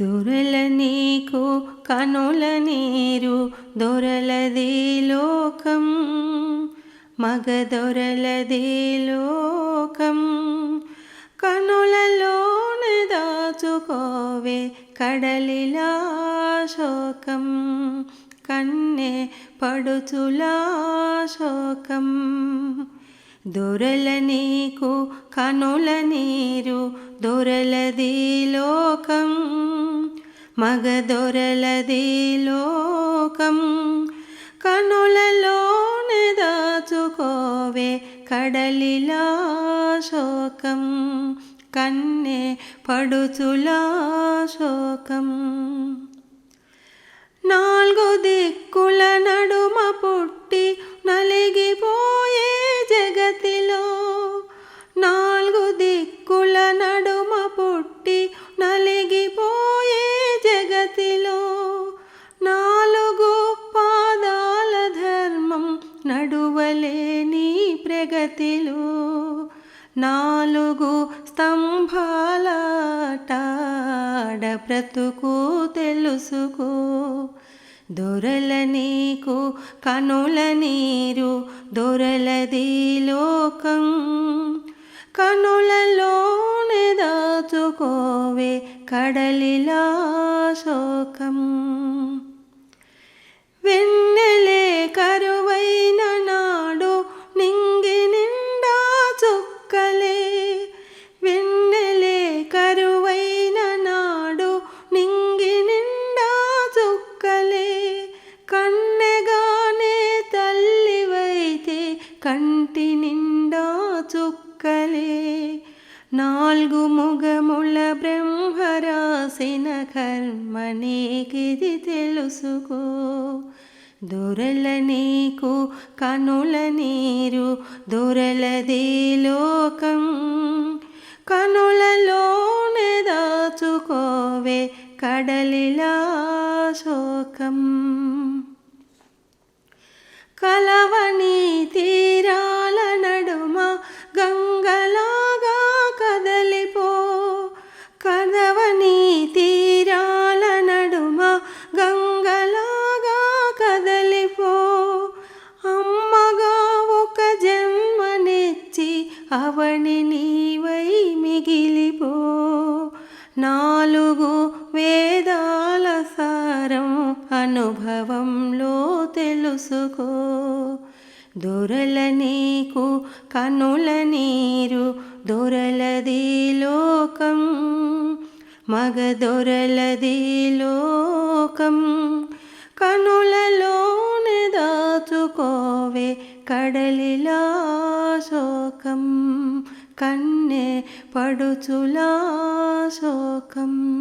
దొరల నీకు కనుల నీరు దొరలదే లోకం. మగ దొరలదే లోకం. కనులలోనే దాచుకోవే కడలిలా శోకం. కన్నే పడుచులా శోకం. దొరల నీకు కనుల నీరు దొరలది లోకం మగ దొరలది లోకం. కనులలోనే దాచుకోవే కడలిలా శోకం కన్నే పడుచులా శోకం. నాలుగు దిక్కుల నడు నడువలేని ప్రగతిలో నాలుగు స్తంభాలాటాడ బ్రతుకు తెలుసుకో. దొరల నీకు కనుల నీరు దొరలది లోకం కనులలోనే దాచుకోవే కడలిలా శోకం. వెన్నెలే కంటి నిండా చుక్కలే. నాలుగు ముగముల బ్రహ్మ రాసిన కర్మ నీకిది తెలుసుకో. దొరల నీకు కనుల నీరు దొరలది లోకం. కనులలోనే దాచుకోవే కడలిలా శోకం. కలవని తీరాల నడుమ గంగలాగా కదలిపో. కదవని తీరాల నడుమ గంగలాగా కదలిపో. అమ్మగా ఒక జన్మనిచ్చి అవని నీవై మిగిలిపో. నాలుగు వేదా సారం అనుభవంలో తెలుసుకో. దొరల నీకు కనుల నీరు దొరలది లోకం. మగ దొరలది లోకం. కనులలోనే దాచుకోవే కడలిలా శోకం. కన్నే పడుచులా శోకం.